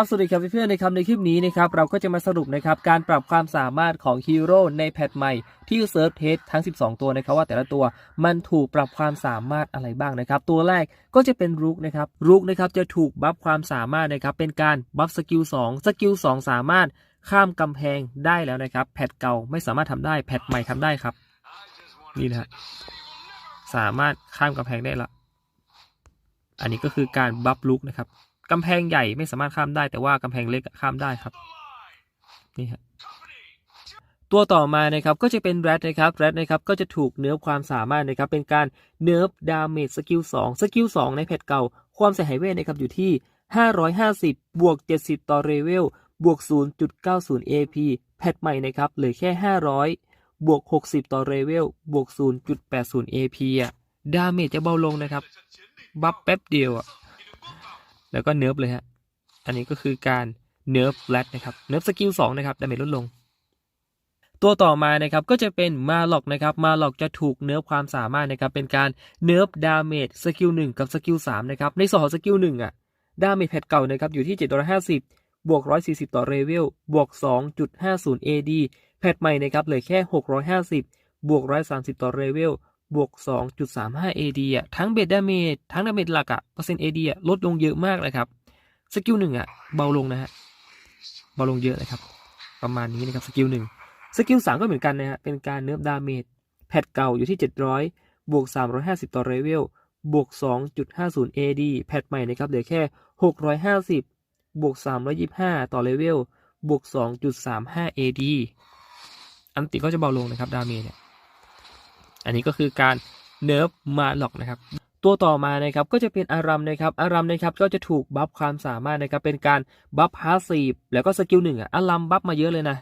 ครับสวัสดีครับเพื่อนๆในครับในคลิปนี้นะครับเราก็จะมาสรุปนะครับการปรับความสามารถของฮีโร่ในแพทใหม่ที่เซิร์ฟเทสทั้ง 12 ตัวนะครับว่าแต่ละตัวมันถูกปรับความสามารถอะไรบ้างนะครับ ตัวแรกก็จะเป็นรุกนะครับรุกนะครับจะถูกบัฟความสามารถนะครับเป็นการบัฟสกิล2สกิล2 สามารถข้ามกำแพงได้แล้วนะครับ แพทเก่าไม่สามารถทำได้แพทใหม่ทำได้ครับ นี่นะฮะสามารถข้ามกำแพงได้ละ อันนี้ก็คือการบัฟลุกนะครับ กำแพงใหญ่ไม่สามารถข้ามได้ แต่ว่ากำแพงเล็กข้ามได้ครับนี่ฮะตัวต่อมานะครับก็จะเป็นแรดนะครับแรดนะครับก็จะถูกเนื้อความสามารถนะครับเป็นการเนิร์ฟดาเมจสกิล2สกิล2ในแพทเก่า ความเสียหายเวทนะครับอยู่ที่ 550 บวก 70 ต่อเรเวลบวก 0.90 AP แพทใหม่นะครับเหลือแค่ 500 บวก 60 ต่อเรเวลบวก 0.80 AP อะดาเมจจะเบาลงนะครับ บัฟแป๊บเดียวอะ แล้วก็เนิร์ฟเลยฮะ อันนี้ก็คือการเนิร์ฟแรดนะครับ เนิร์ฟสกิลสองนะครับ ดาเมจลดลง ตัวต่อมานะครับก็จะเป็นมาล็อกนะครับ มาล็อกจะถูกเนิร์ฟความสามารถนะครับ เป็นการเนิร์ฟดาเมจสกิลหนึ่งกับสกิลสามนะครับ ในส่วนของสกิลหนึ่งอะ ดาเมจแพทเก่านะครับอยู่ที่750บวก140ต่อเรเวล บวก2.50 AD แพทใหม่นะครับเหลือแค่650บวก130ต่อเรเวล บวก 2.35 AD อะทั้งเบสดาเมจทั้งดาเมจหลักอะเปอร์เซ็นต์ AD อะลดลงเยอะมากเลยครับสกิลหนึ่งอะเบาลงนะฮะเบาลงเยอะเลยครับ ประมาณนี้นะครับสกิลหนึ่งสกิลสามก็เหมือนกันนะฮะเป็นการเนิร์ฟดาเมจแพทเก่าอยู่ที่ 700 บวก 350 ต่อเรเวลบวก 2.50 AD แพทใหม่นะครับเหลือแค่ 650 บวก 325 ต่อเรเวลบวก 2.35 AD อันติก็จะเบาลงนะครับ ดาเมจเนี่ย อันนี้ก็คือการเนิร์ฟมาหลอกนะครับตัวต่อมานะครับก็จะเป็นอารัมนะครับอารัมนะครับก็จะถูกบัฟความสามารถนะครับเป็นการบัฟพาสซีฟแล้วก็สกิลหนึ่งอะอารัมบัฟมาเยอะเลยนะ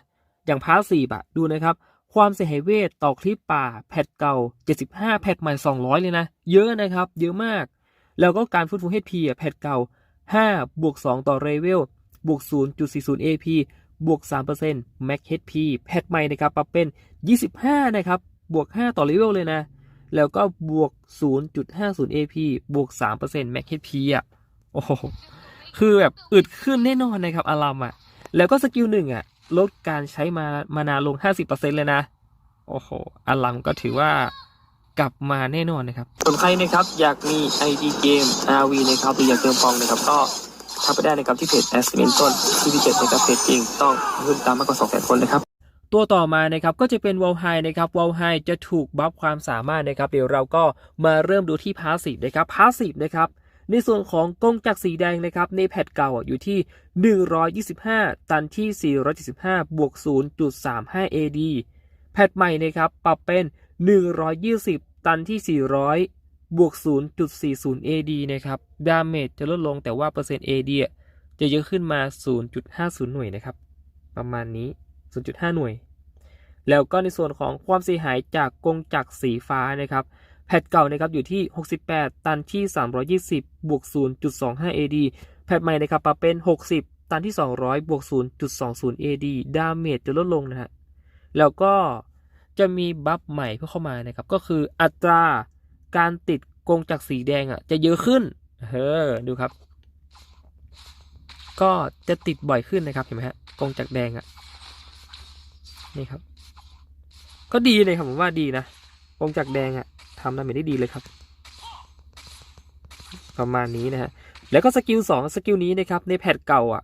อย่างพาสซีฟอะดูนะครับ ความเสียหายเวทต่อคลิปป่าแพทเก่า 75 แพทใหม่ 200 เลยนะ เยอะนะครับ เยอะมาก แล้วก็การฟื้นฟู HP อะแพทเก่า5บวก2ต่อเรเวลบวก0.40 AP บวก3% Max HP แพทใหม่นะครับปรับเป็น 25 นะครับ บวก 5 ต่อเลเวลเลยนะ แล้วก็บวก 0.50 AP บวก 3% Max HP อะ โอ้โห คือแบบอึดขึ้นแน่นอนนะครับอารัมอะ แล้วก็สกิลหนึ่งอะ ลดการใช้มามานาลง 50%เลยนะ โอ้โหอารัมก็ถือว่ากลับมาแน่นอนนะครับส่วนใครนะครับอยากมี ID เกม RV นะครับหรืออยากเติมฟองนะครับก็ทักไปได้นะครับที่เพจ a s เ e n ต้นที่พิเศษนะครับเพจจริงต้องขึ้นตามมากกว่า200,000คนนะครับ ตัวต่อมานะครับก็จะเป็นวอลไฮนะครับวอลไฮจะถูกบัฟความสามารถนะครับ เดี๋ยวเราก็มาเริ่มดูที่พาสซีฟนะครับพาสซีฟนะครับในส่วนของกงจักรสีแดงนะครับในแพทเก่าอะอยู่ที่ 125 ตันที่ 475 บวก 0.35 AD แพทใหม่นะครับปรับเป็น 120 ตันที่ 400 บวก 0.40 AD นะครับดาเมจจะลดลงแต่ว่าเปอร์เซ็นต์ AD จะเยอะขึ้นมา 0.50 หน่วยนะครับ ประมาณนี้ 0.5 หน่วย แล้วก็ในส่วนของความเสียหายจากกงจักรสีฟ้านะครับ แพทเก่านะครับอยู่ที่ 68 ตันที่ 320 บวก 0.25 AD แพทใหม่นะครับปรับเป็น 60 ตันที่ 200 บวก 0.20 AD ดาเมจจะลดลงนะฮะ แล้วก็จะมีบัฟใหม่เพิ่มเข้ามานะครับ ก็คืออัตราการติดกงจักรสีแดงอะ จะเยอะขึ้นเฮ้อดูครับ ก็จะติดบ่อยขึ้นนะครับ เห็นไหมฮะ กงจักรแดงอะ นี่ครับ ก็ดีเลยครับผมว่าดีนะกงจักรแดงอะทำดาเมจได้ดีเลยครับ ประมาณนี้นะฮะแล้วก็สกิลสองสกิลนี้นะครับในแพทเก่าอะ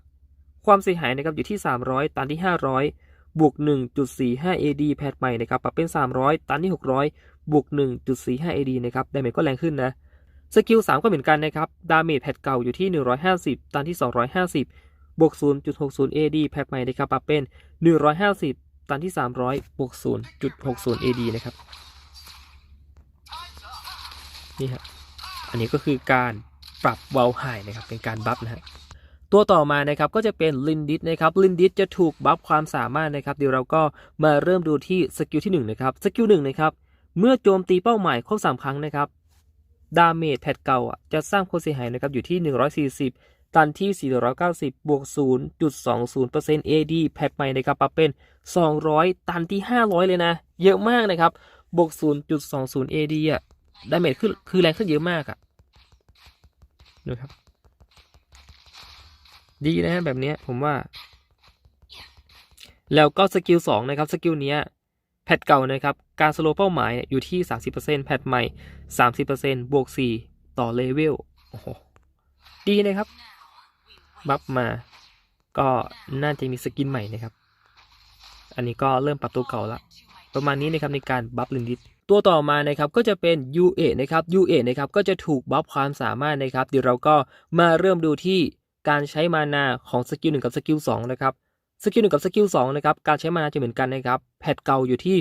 ความเสียหายนะครับอยู่ที่ 300 ตันที่ 500 บวก 1.45 AD แพทใหม่นะครับปรับเป็น 300 ตันที่ 600 บวก 1.45 AD นะครับดาเมจก็แรงขึ้นนะสกิล3ก็เหมือนกันนะครับดาเมจแพทเก่าอยู่ที่ 150 ตันที่ 250 บวก 0.60 AD แพทใหม่นะครับปรับเป็น 150 ตันที่ 300บวก0.60 AD นะครับ นี่ครับอันนี้ก็คือการปรับเวลไฮนะครับ เป็นการบัฟนะฮะตัวต่อมานะครับก็จะเป็นลินดิสนะครับลินดิสจะถูกบัฟความสามารถนะครับ เดี๋ยวเราก็มาเริ่มดูที่สกิลที่1นะครับสกิลหนึ่งนะครับเมื่อโจมตีเป้าหมายครบ3ครั้งนะครับดาเมจแพทเก่าจะสร้างความเสียหายนะครับอยู่ที่ 140 ตันที่ 490 บวก 0.20% AD แพทใหม่นะครับปรับเป็น 200 ตันที่ 500 เลยนะ เยอะมากนะครับ บวก 0.20 AD อะดาเมจขึ้นคือแรงขึ้นเยอะมากอะดูครับ ดีนะฮะแบบเนี้ยผมว่า แล้วก็สกิลสองนะครับ สกิลเนี้ยแพทเก่านะครับ การสโลเป้าหมายเนี่ยอยู่ที่ 30%แพทใหม่ 30%บวก 4 ต่อเลเวลโอ้โหดีนะครับ บัฟมา ก็น่าจะมีสกินใหม่นะครับ อันนี้ก็เริ่มปรับตัวเก่าละประมาณนี้นะครับในการบัฟลินดิสตัวต่อมานะครับก็จะเป็น U8 นะครับ U8 นะครับก็จะถูกบัฟความสามารถนะครับ เดี๋ยวเราก็มาเริ่มดูที่การใช้มานาของสกิล1กับสกิล2นะครับสกิล1กับสกิล2นะครับการใช้มานาจะเหมือนกันนะครับแพทเก่าอยู่ที่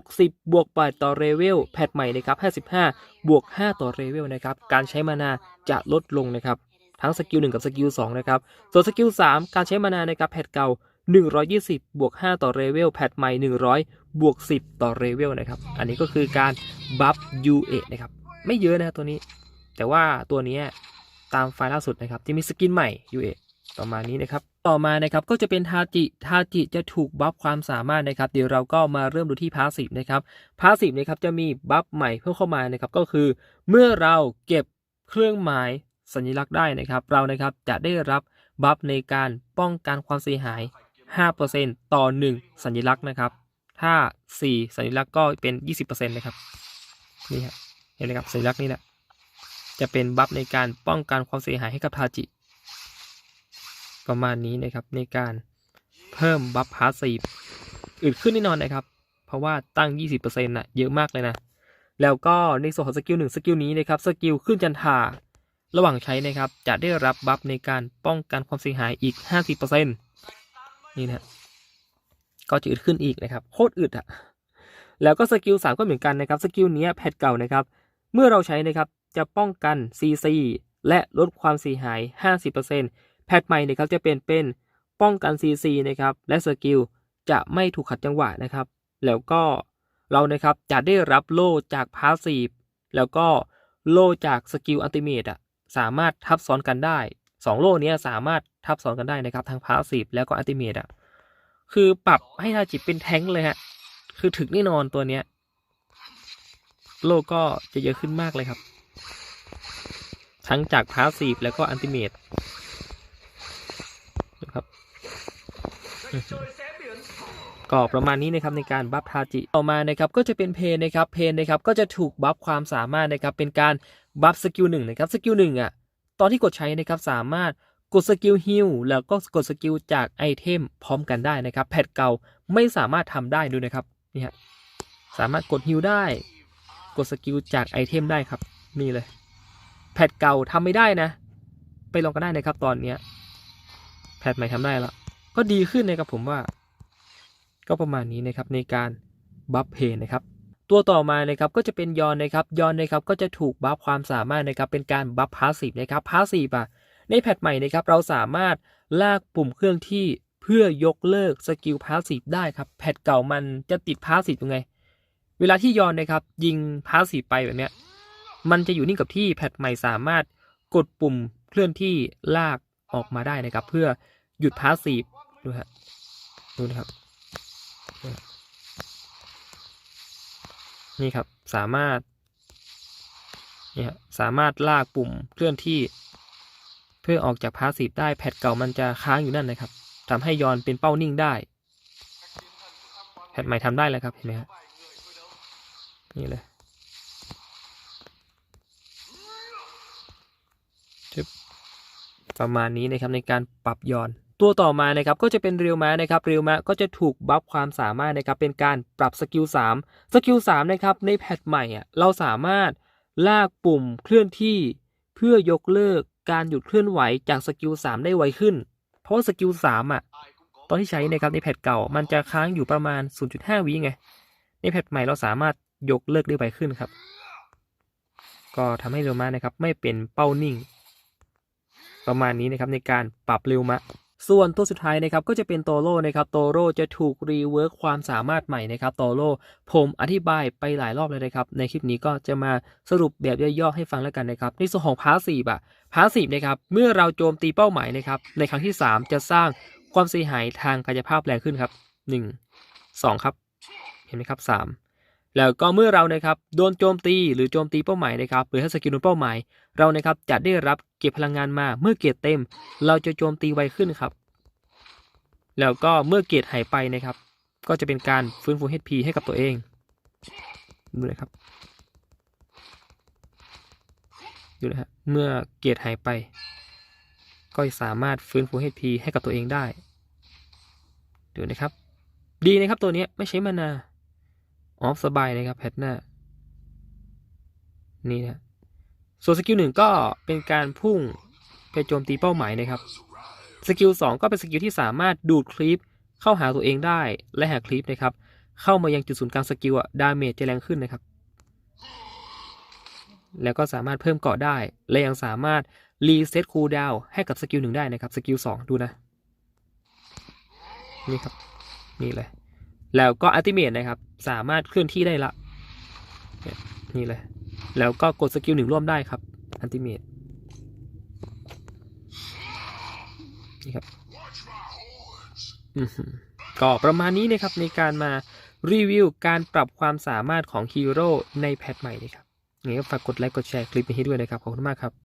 60 บวก8ต่อเรเวลแพทใหม่นะครับ55 บวก 5 ต่อเรเวลนะครับการใช้มานาจะลดลงนะครับทั้งสกิล1กับสกิล2นะครับส่วนสกิล3การใช้มานานะครับแพทเก่า 120 บวก 5 ต่อเรเวลแพทใหม่ 100 บวก 10 ต่อเรเวลนะครับ อันนี้ก็คือการบัฟ U8 นะครับ ไม่เยอะนะตัวนี้ แต่ว่าตัวนี้ตามไฟล์ล่าสุดนะครับ ที่มีสกินใหม่ U8 ประมานี้นะครับ ต่อมานะครับก็จะเป็นทาจิ ทาจิจะถูกบัฟความสามารถนะครับ เดี๋ยวเราก็มาเริ่มดูที่พาสซีฟนะครับ พาสซีฟนะครับจะมีบัฟใหม่เพิ่มเข้ามานะครับ ก็คือ เมื่อเราเก็บเครื่องหมายสัญลักษณ์ได้นะครับ เรานะครับจะได้รับบัฟในการป้องกันความเสียหาย 5%ต่อ 1 สัญลักษณ์นะครับ ถ้า 4 สัญลักษณ์ก็เป็น 20%นะครับ นี่ครับเห็นไหมครับสัญลักษณ์นี่แหละ จะเป็นบัฟในการป้องกันความเสียหายให้กับทาจิ ประมาณนี้นะครับในการเพิ่มบัฟพาสซีฟอึดขึ้นแน่นอนนะครับ เพราะว่าตั้ง 20%น่ะเยอะมากเลยนะ แล้วก็ในส่วนของสกิลหนึ่งสกิลนี้นะครับสกิลขึ้นจันทาระหว่างใช้นะครับจะได้รับบัฟในการป้องกันความเสียหายอีก 50% นี่นะก็จะอึดขึ้นอีกนะครับโคตรอึดอะแล้วก็สกิลสามก็เหมือนกันนะครับสกิลนี้แพทเก่านะครับ เมื่อเราใช้นะครับจะป้องกัน CC และลดความเสียหาย 50%แพทใหม่นะครับจะเป็นเป็นป้องกัน CC นะครับและสกิลจะไม่ถูกขัดจังหวะนะครับ แล้วก็เรานะครับจะได้รับโล่จากพาสซีฟแล้วก็โล่จากสกิลอัลติเมตอะสามารถทับซ้อนกันได้ สองโล่เนี้ยสามารถทับซ้อนกันได้นะครับทั้งพาสซีฟแล้วก็อัติเมตอะคือปรับให้ทาจิเป็นแท้งเลยฮะ คือถึกแน่นอนตัวเนี้ย โลกก็จะเยอะขึ้นมากเลยครับ ทั้งจากพาสซีฟแล้วก็อันติเมตนะครับ ก็ประมาณนี้นะครับในการบัฟทาจิต่อมานะครับก็จะเป็นเพนนะครับ เพนนะครับก็จะถูกบัฟความสามารถนะครับเป็นการบัฟสกิลหนึ่งนะครับ สกิลหนึ่งอะ ตอนที่กดใช้นะครับสามารถกดสกิลฮิลแล้วก็กดสกิลจากไอเทมพร้อมกันได้นะครับแพทเก่าไม่สามารถทำได้ดูนะครับนี่ฮะสามารถกดฮิลได้ กดสกิลจากไอเทมได้ครับนี่เลย แพทเก่าทำไม่ได้นะ ไปลองกันได้นะครับตอนเนี้ยแพทใหม่ทำได้แล้วก็ดีขึ้นนะครับผมว่า ก็ประมาณนี้นะครับในการบัฟเพนนะครับ ตัวต่อมานะครับก็จะเป็นยอนนะครับยอนนะครับก็จะถูกบัฟความสามารถนะครับเป็นการบัฟพาสซีฟนะครับพาสซีฟอะในแพทใหม่นะครับเราสามารถลากปุ่มเครื่องที่เพื่อยกเลิกสกิลพาสซีฟได้ครับแพทเก่ามันจะติดพาสซีฟยังไง เวลาที่ยอนนะครับยิงพาสซีฟไปแบบเนี้ยมันจะอยู่นิ่งกับที่แพทใหม่สามารถกดปุ่มเคลื่อนที่ลากออกมาได้นะครับ เพื่อหยุดพาสซีฟดูฮะดูนะครับ นี่ครับสามารถนี่ครับสามารถลากปุ่มเคลื่อนที่ เพื่อออกจากพาสีฟได้แพทเก่ามันจะค้างอยู่นั่นนะครับทำให้ยอนเป็นเป้านิ่งได้แพทใหม่ทำได้แล้วครับเห็นไหมครับนี่เลยประมาณนี้นะครับในการปรับย้อน ตัวต่อมานะครับก็จะเป็นเรียวมะนะครับเรียวมะก็จะถูกบัฟความสามารถนะครับเป็นการปรับสกิล3สกิล3นะครับในแพทใหม่อะเราสามารถลากปุ่มเคลื่อนที่เพื่อยกเลิกการหยุดเคลื่อนไหวจากสกิล3ได้ไวขึ้น เพราะสกิล3อะตอนที่ใช้นะครับในแพทเก่ามันจะค้างอยู่ประมาณ 0.5วิไงในแพทใหม่เราสามารถยกเลิกได้ไวขึ้นครับ ก็ทำให้เรียวมะนะครับไม่เป็นเป้านิ่ง ประมาณนี้นะครับในการปรับเร็วมะ ส่วนตัวสุดท้ายนะครับก็จะเป็นโตโร่นะครับโตโร่จะถูกรีเวิร์กความสามารถใหม่นะครับโตโร่ผมอธิบายไปหลายรอบเลยนะครับ ในคลิปนี้ก็จะมาสรุปแบบย่อๆให้ฟังแล้วกันนะครับ ในส่วนของพาสซีฟอะพาสซีฟนะครับเมื่อเราโจมตีเป้าหมายนะครับในครั้งที่ 3 จะสร้างความเสียหายทางกายภาพแรงขึ้นครับ 1 2 ครับ เห็นไหมครับ 3 แล้วก็เมื่อเรานะครับโดนโจมตีหรือโจมตีเป้าหมายนะครับหรือถ้าสกิลโดนเป้าหมาย เรานะครับจะได้รับเก็บพลังงานมาเมื่อเกรเต็ม เราจะโจมตีไวขึ้นครับ แล้วก็เมื่อเกรหายไปนะครับ ก็จะเป็นการฟื้นฟู HP ให้กับตัวเองดูนะครับดูนะฮะเมื่อเกรหายไป ก็สามารถฟื้นฟู HP ให้กับตัวเองได้ดูนะครับ ดีนะครับตัวนี้ไม่ใช้มานา ออฟสบายนะครับแพทหน้า นี่นะส่วนสกิลหนึ่งก็เป็นการพุ่งไปโจมตีเป้าหมายนะครับ สกิลสองก็เป็นสกิลที่สามารถดูดคลิปเข้าหาตัวเองได้และหากคลิปนะครับ เข้ามายังจุดศูนย์กลางสกิลอะดาเมจจะแรงขึ้นนะครับ แล้วก็สามารถเพิ่มเกาะได้ และยังสามารถรีเซ็ตคูลดาวน์ให้กับสกิลหนึ่งได้นะครับ สกิลสองดูนะ นี่ครับ นี่เลย แล้วก็อัติเมทนะครับ สามารถเคลื่อนที่ได้ละ นี่เลย แล้วก็กดสกิลหนึ่งร่วมได้ครับอัติเมทนี่ครับก็ประมาณนี้นะครับในการมารีวิวการปรับความสามารถของฮีโร่ในแพทใหม่นะครับยังไงก็ฝากกดไลค์กดแชร์คลิปนี้ให้ด้วยนะครับ ขอบคุณมากครับ